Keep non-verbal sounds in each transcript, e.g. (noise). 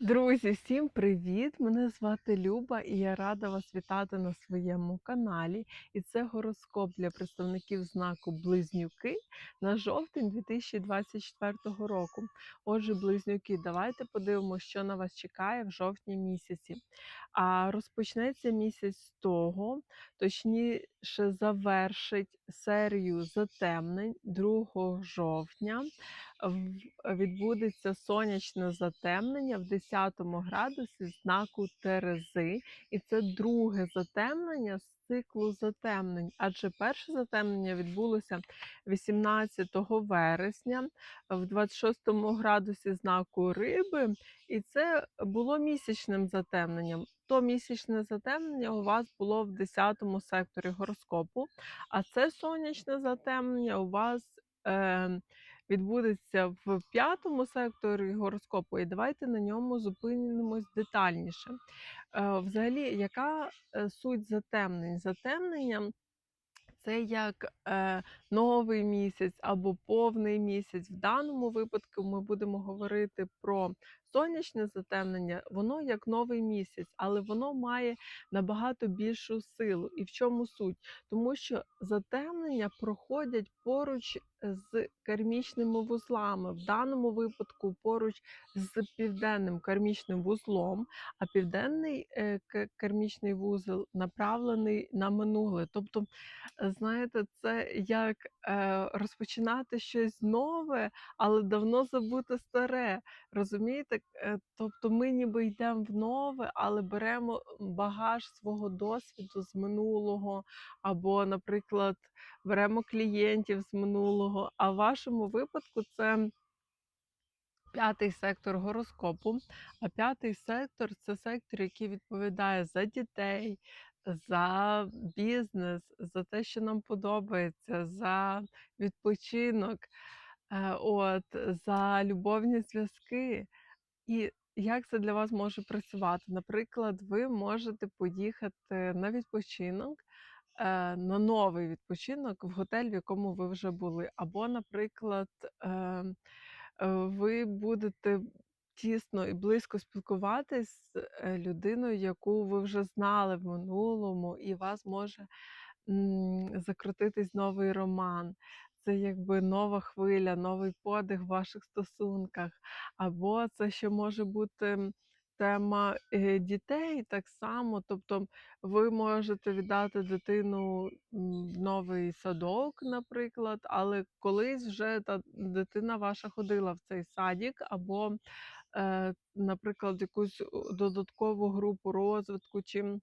Друзі, всім привіт! Мене звати Люба і я рада вас вітати на своєму каналі. І це гороскоп для представників знаку Близнюки на жовтень 2024 року. Отже, близнюки, давайте подивимося, що на вас чекає в жовтні місяці. А розпочнеться місяць з того, точніше завершить серію затемнень 2 жовтня. Відбудеться сонячне затемнення в 10 градусі знаку Терези, і це друге затемнення з циклу затемнень. Адже перше затемнення відбулося 18 вересня в 26 градусі знаку Риби, і це було місячним затемненням. То місячне затемнення у вас було в 10 секторі гороскопу, а це сонячне затемнення у вас. Е, відбудеться в п'ятому секторі гороскопу, і давайте на ньому зупинимось детальніше. Е, Взагалі, яка е, суть затемнень? Затемнення це як е, новий місяць або повний місяць. В даному випадку ми будемо говорити про сонячне затемнення, воно як новий місяць, але воно має набагато більшу силу. І в чому суть? Тому що затемнення проходять поруч з кармічними вузлами, в даному випадку поруч з південним кармічним вузлом, а південний е, кармічний вузол направлений на минуле. Тобто Е, знаєте, це як е, розпочинати щось нове, але давно забуте старе. Розумієте? Е, Тобто ми ніби йдемо в нове, але беремо багаж свого досвіду з минулого, або, наприклад, беремо клієнтів з минулого. А в вашому випадку це. П'ятий сектор гороскопу, а п'ятий сектор це сектор, який відповідає за дітей, за бізнес, за те, що нам подобається, за відпочинок, е, от, за любовні зв'язки. І як це для вас може працювати? Наприклад, ви можете поїхати на відпочинок, е, на новий відпочинок в готель, в якому ви вже були. Або, наприклад, е, е, ви будете тісно і близько спілкуватись з е, людиною, яку ви вже знали в минулому, і вас може закрутитись новий роман. Це якби нова хвиля, новий подих в ваших стосунках. Або це ще може бути тема е, дітей так само. Тобто ви можете віддати дитину в новий садок, наприклад, але колись вже та дитина ваша ходила в цей садік, або, е, наприклад, якусь додаткову групу розвитку. чи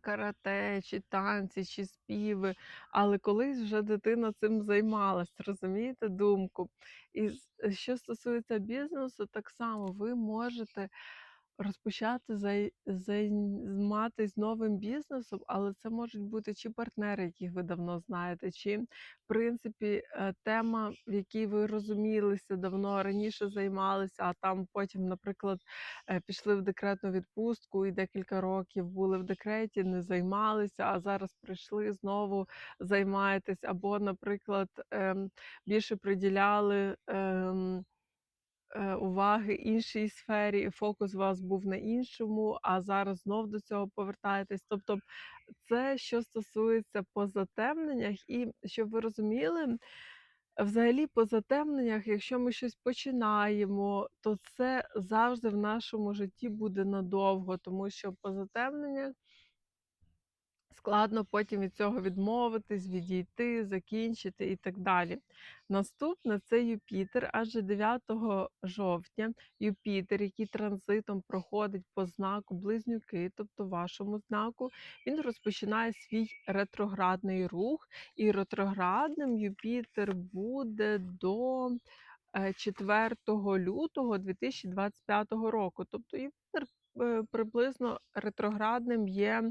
карате, чи танці, чи співи, але колись вже дитина цим займалась, розумієте думку? І е, що стосується бізнесу, так само ви можете розпочати займатися новим бізнесом, але це можуть бути чи партнери, яких ви давно знаєте, чи в принципі е, тема, в якій ви розумілися давно раніше займалися, а там потім, наприклад, е, пішли в декретну відпустку і декілька років були в декреті, не займалися, а зараз прийшли знову займаєтесь, або, наприклад, ем, більше приділяли. Е, Уваги іншій сфері, фокус у вас був на іншому, а зараз знов до цього повертаєтесь. Тобто, це що стосується по затемненнях, і щоб ви розуміли, Взагалі, по затемненнях, якщо ми щось починаємо, то це завжди в нашому житті буде надовго, тому що по затемненнях складно потім від цього відмовитись, відійти, закінчити і так далі. Наступне це Юпітер, адже 9 жовтня Юпітер, який транзитом проходить по знаку Близнюки, тобто вашому знаку, він розпочинає свій ретроградний рух, і ретроградним Юпітер буде до е, 4 лютого 2025 року. Тобто Юпітер е, приблизно ретроградним є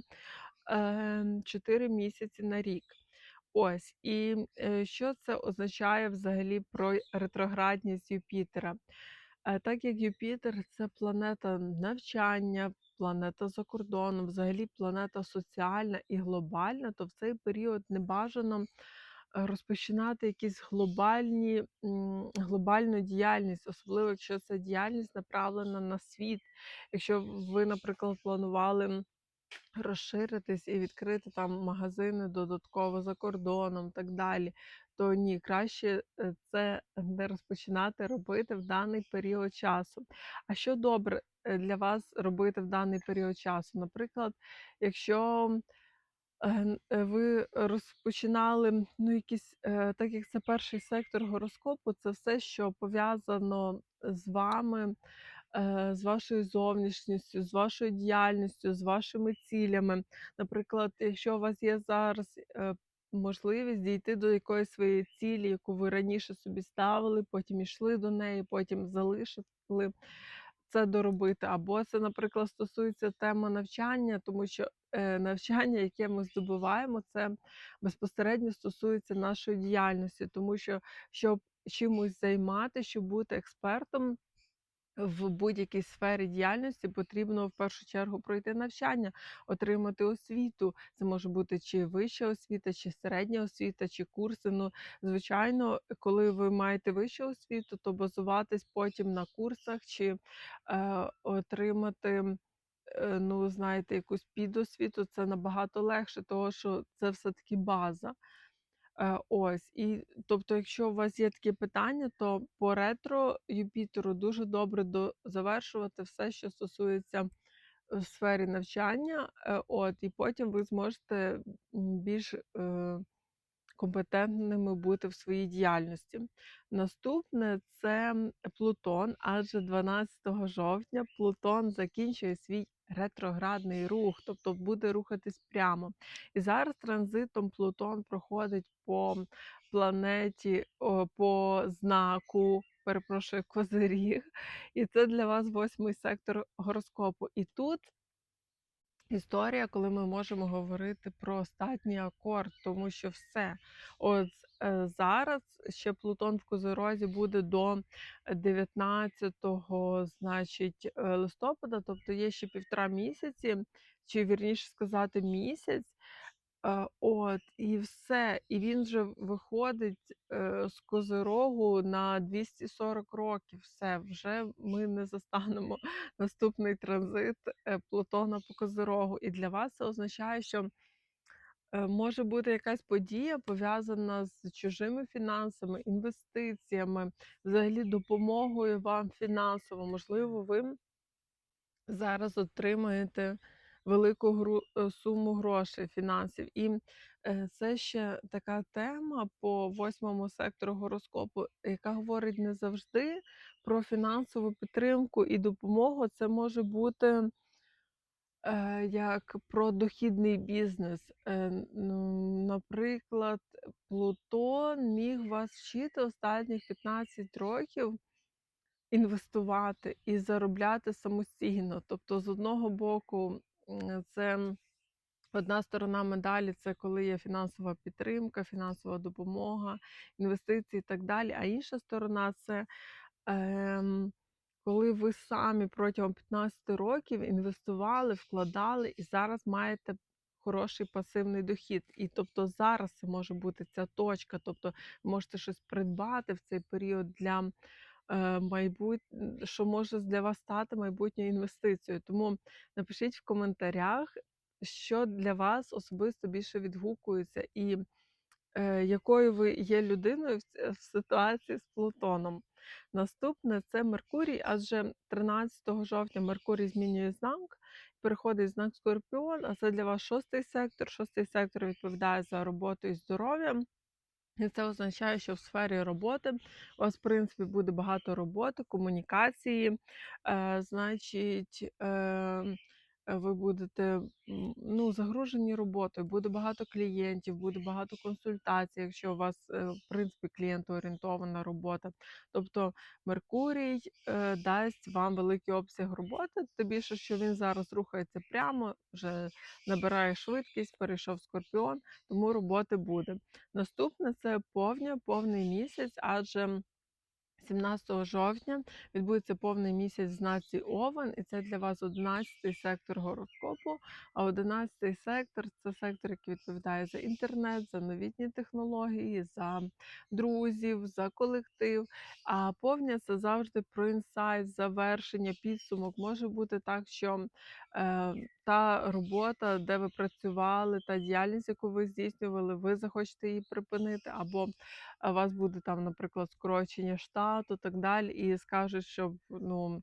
4 місяці на рік. Ось, і е, що це означає взагалі про ретроградність Юпітера? Е, Так як Юпітер це планета навчання, планета за кордоном, взагалі планета соціальна і глобальна, то в цей період не бажано розпочинати якісь глобальні, глобальну діяльність, особливо якщо ця діяльність направлена на світ. Якщо ви, наприклад, планували розширитись і відкрити там магазини додатково за кордоном, так далі, то ні, краще е, це не розпочинати робити в даний період часу. А що добре е, для вас робити в даний період часу? Наприклад, якщо е, ви розпочинали, ну, якісь, так як це перший сектор гороскопу, це все, що пов'язано з вами, з вашою зовнішністю, з вашою діяльністю, з вашими цілями. Наприклад, якщо у вас є зараз е, можливість дійти до якоїсь своєї цілі, яку ви раніше собі ставили, потім йшли до неї, потім залишили це доробити. Або це, наприклад, стосується теми навчання, тому що е, навчання, яке ми здобуваємо, це безпосередньо стосується нашої діяльності, тому що щоб чимось займати, щоб бути експертом. В будь-якій сфері діяльності потрібно в першу чергу пройти навчання, отримати освіту. Це може бути чи вища освіта, чи середня освіта, чи курси. Ну, звичайно, коли ви маєте вищу освіту, то базуватись потім на курсах чи е, отримати. е, Ну, знаєте, якусь підосвіту це набагато легше, того що це все-таки база. Е, ось, і тобто, якщо у вас є такі питання, то по ретро Юпітеру дуже добре до завершувати все, що стосується в сфері навчання. Е, от, і потім ви зможете більш е, компетентними бути в своїй діяльності. Наступне це Плутон, адже 12 жовтня Плутон закінчує свій ретроградний рух, тобто буде рухатись прямо. І зараз транзитом Плутон проходить по планеті, по знаку. Перепрошую, козиріг, і це для вас восьмий сектор гороскопу. І тут історія, коли ми можемо говорити про остатній акорд, тому що все. От е, зараз ще Плутон в Козирозі буде до 19 значить, е, листопада, тобто є ще півтора місяці, чи вірніше сказати, місяць. Е, От, і все. І він вже виходить е, з Козирогу на 240 років. Все, вже ми не застанемо (laughs) наступний транзит е, Плутона по Козирогу. І для вас це означає, що може бути якась подія пов'язана з чужими фінансами, інвестиціями, взагалі допомогою вам фінансово. Можливо, ви зараз отримаєте велику гру е, суму грошей, фінансів. І, е, це ще така тема по восьмому сектору гороскопу, яка говорить не завжди про фінансову підтримку і допомогу. Це може бути, е, як про дохідний бізнес. Ну, наприклад, Плутон міг вас вчити останніх 15 років інвестувати і заробляти самостійно. Тобто, з одного боку, це одна сторона медалі це коли є фінансова підтримка, фінансова допомога, інвестиції і так далі. А інша сторона це ем, коли ви самі протягом 15 років інвестували, вкладали і зараз маєте. Хороший пасивний дохід, і тобто зараз це може бути ця точка, тобто можете щось придбати в цей період для е, майбут... що може для вас стати майбутньою інвестицією. Тому напишіть в коментарях, що для вас особисто більше відгукується, і е, якою ви є людиною в, в ситуації з Плутоном. Наступне це Меркурій, адже 13 жовтня Меркурій змінює знак, переходить знак Скорпіон, а це для вас шостий сектор. Шостий сектор відповідає за роботу і здоров'я. Це означає, що в сфері роботи у вас, в принципі, буде багато роботи, комунікації, е, значить, е, ви будете ну, загружені роботою, буде багато клієнтів, буде багато консультацій, якщо у вас, е, в принципі, клієнтоорієнтована робота. Тобто Меркурій е, дасть вам великий обсяг роботи, тим більше, що він зараз рухається прямо, вже набирає швидкість, перейшов скорпіон, тому роботи буде. Наступне це повня, повний місяць, адже 17 жовтня відбудеться повний місяць в знаці Овен, і це для вас 11 сектор гороскопу. А 11 сектор це сектор, який відповідає за інтернет, за новітні технології, за друзів, за колектив. А повня це завжди про інсайт, завершення, підсумок. Може бути так, що е, та робота, де ви працювали, та діяльність, яку ви здійснювали, ви захочете її припинити, або у вас буде там, наприклад, скорочення штату, так далі, і скажуть, що ну,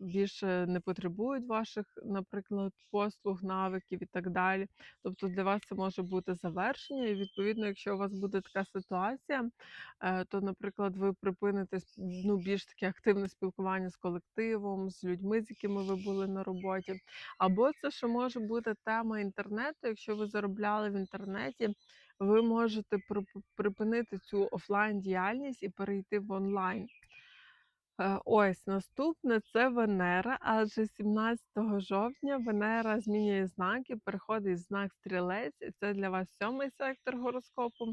більше не потребують ваших, наприклад, послуг, навиків і так далі. Тобто для вас це може бути завершення, і відповідно, якщо у вас буде така ситуація, е, то, наприклад, ви припините ну, більш таке активне спілкування з колективом, з людьми, з якими ви були на роботі. Або це ще може бути тема інтернету, якщо ви заробляли в інтернеті. Ви можете припинити цю офлайн діяльність і перейти в онлайн. Е, Ось наступне це Венера, адже 17 жовтня Венера змінює знаки, переходить в знак стрілець, і це для вас сьомий сектор гороскопу.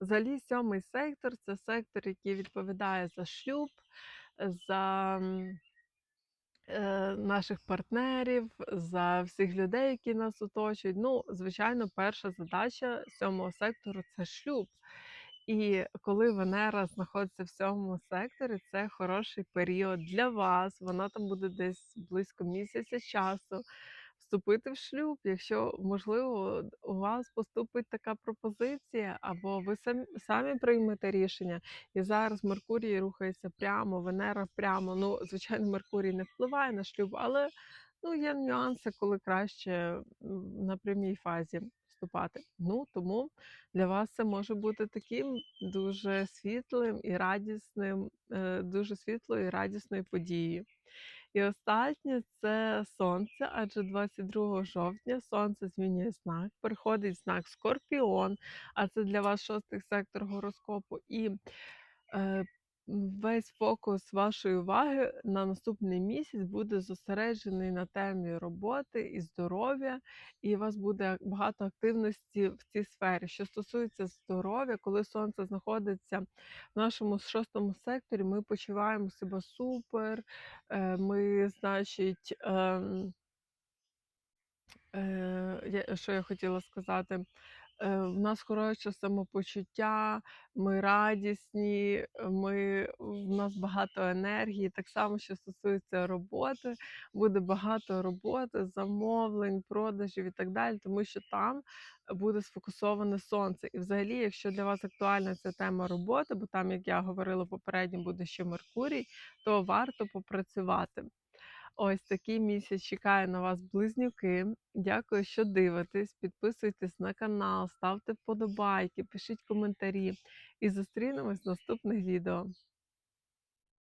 Взагалі, сьомий сектор це сектор, який відповідає за шлюб, за е, наших партнерів, за всіх людей, які нас оточують. Ну, звичайно, перша задача сьомого сектору це шлюб. І коли Венера знаходиться в сьомому секторі, це хороший період для вас. Вона там буде десь близько місяця часу. Вступити в шлюб, якщо можливо у вас поступить така пропозиція, або ви самі, самі приймете рішення. І зараз Меркурій рухається прямо, Венера прямо. Ну, звичайно, Меркурій не впливає на шлюб, але ну, є нюанси, коли краще на прямій фазі вступати. Ну тому для вас це може бути таким дуже світлим і радісним, е, дуже світлою і радісною подією. І останнє це сонце, адже 22 жовтня сонце змінює знак, переходить знак Скорпіон, а це для вас шостий сектор гороскопу. І е, весь фокус вашої уваги на наступний місяць буде зосереджений на темі роботи і здоров'я, і у вас буде багато активності в цій сфері. Що стосується здоров'я, коли сонце знаходиться в нашому шостому секторі, ми почуваємо себе супер. е, Ми, значить, ем, Е, що я хотіла сказати? В нас хороше самопочуття, ми радісні, ми в нас багато енергії. Так само, що стосується роботи, буде багато роботи, замовлень, продажів і так далі, тому що там буде сфокусоване сонце. І взагалі, якщо для вас актуальна ця тема роботи, бо там, як я говорила попередньо, буде ще Меркурій, то варто попрацювати. Ось такий місяць чекає на вас близнюки. Дякую, що дивитесь. Підписуйтесь на канал, ставте вподобайки, пишіть коментарі і зустрінемось в наступних відео.